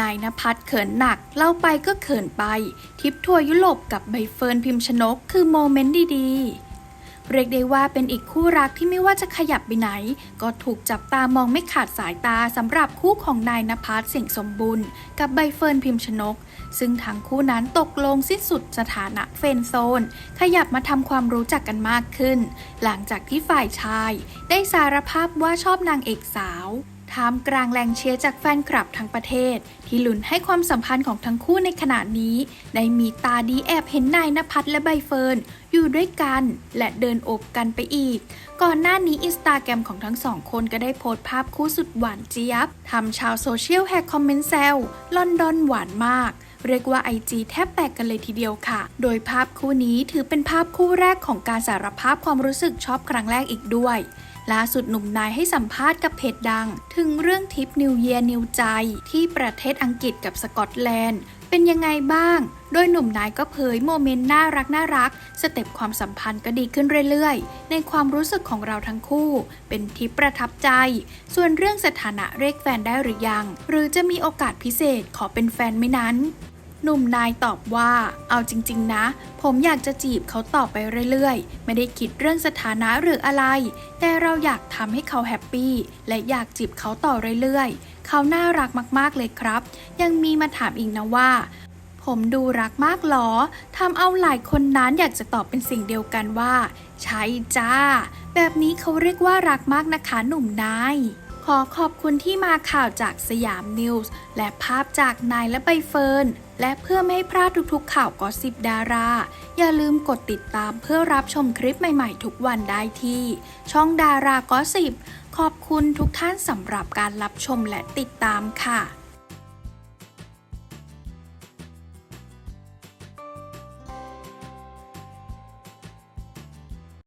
นายนภัสเขินหนักเล่าไปก็เขินไป ทิปทัวร์ยุโรปกับใบเฟิร์นพิมพ์ชนกคือโมเมนต์ดีๆ เรียกได้ว่าเป็นอีกคู่รักที่ไม่ว่าจะขยับไปไหน ก็ถูกจับตามองไม่ขาดสายตาสำหรับคู่ของนายนภัสเสียงสมบุญกับใบเฟิร์นพิมพ์ชนก ซึ่งทั้งคู่นั้นตกลงสิ้นสุดสถานะเฟนโซน ขยับมาทำความรู้จักกันมากขึ้น หลังจากที่ฝ่ายชาย ได้สารภาพว่าชอบนางเอกสาว ท่ามกลางแรงเชียร์จากแฟนคลับทั้งประเทศ ที่ลุ้นให้ความสัมพันธ์ของทั้งคู่ในขณะนี้ ได้มีตาดีแอบเห็นนายนภัสและใบเฟิร์น อยู่ด้วยกัน และเดินโอบกันไปอีก ก่อนหน้านี้อินสตาแกรมของทั้งสองคนก็ได้โพสต์ภาพคู่สุดหวานเจี๊ยบทำชาวโซเชียลแฮกคอมเมนต์แซวลอนดอนหวานมากเรียกว่า IG แทบแตกกันเลยทีเดียวค่ะ โดยภาพคู่นี้ถือเป็นภาพคู่แรกของการสารภาพความรู้สึกชอบครั้งแรกอีกด้วย ล่าสุดหนุ่มนายให้สัมภาษณ์กับเพจดัง ถึงเรื่องทริปนิวเยียนิวใจที่ประเทศอังกฤษกับสกอตแลนด์ เป็นยังไงบ้าง โดยหนุ่มนายก็เผยโมเมนต์น่ารักน่ารัก สเต็ปความสัมพันธ์ก็ดีขึ้นเรื่อยๆ ในความรู้สึกของเราทั้งคู่ เป็นทริปประทับใจ ส่วนเรื่องสถานะเรียกแฟนได้หรือยัง หรือจะมีโอกาสพิเศษขอเป็นแฟนไหมนั้น หนุ่มนายตอบว่า เอาจริง ๆ นะ ผมอยากจะจีบเขาต่อไปเรื่อยๆ ไม่ได้คิดเรื่องสถานะหรืออะไร แต่เราอยากทำให้เขาแฮปปี้ และอยากจีบเขาต่อเรื่อยๆ เขาน่ารักมากๆเลยครับ ยังมีมาถามอีกนะว่า ผมดูรักมากหรอทำเอาหลายคนนั้นอยากจะตอบเป็นสิ่งเดียวกันว่า ใช่จ้า แบบนี้เขาเรียกว่ารักมากนะคะหนุ่มนาย ขอขอบคุณที่มาข่าวจากสยามนิวส์และภาพจากนายและใบเฟิร์น และเพื่อไม่ให้พลาดทุกๆข่าวกอสิบดารา อย่าลืมกดติดตามเพื่อรับชมคลิปใหม่ๆ ทุกวันได้ที่ ช่องดารากอสิบขอบคุณทุกท่านสำหรับการรับชมและติดตามค่ะ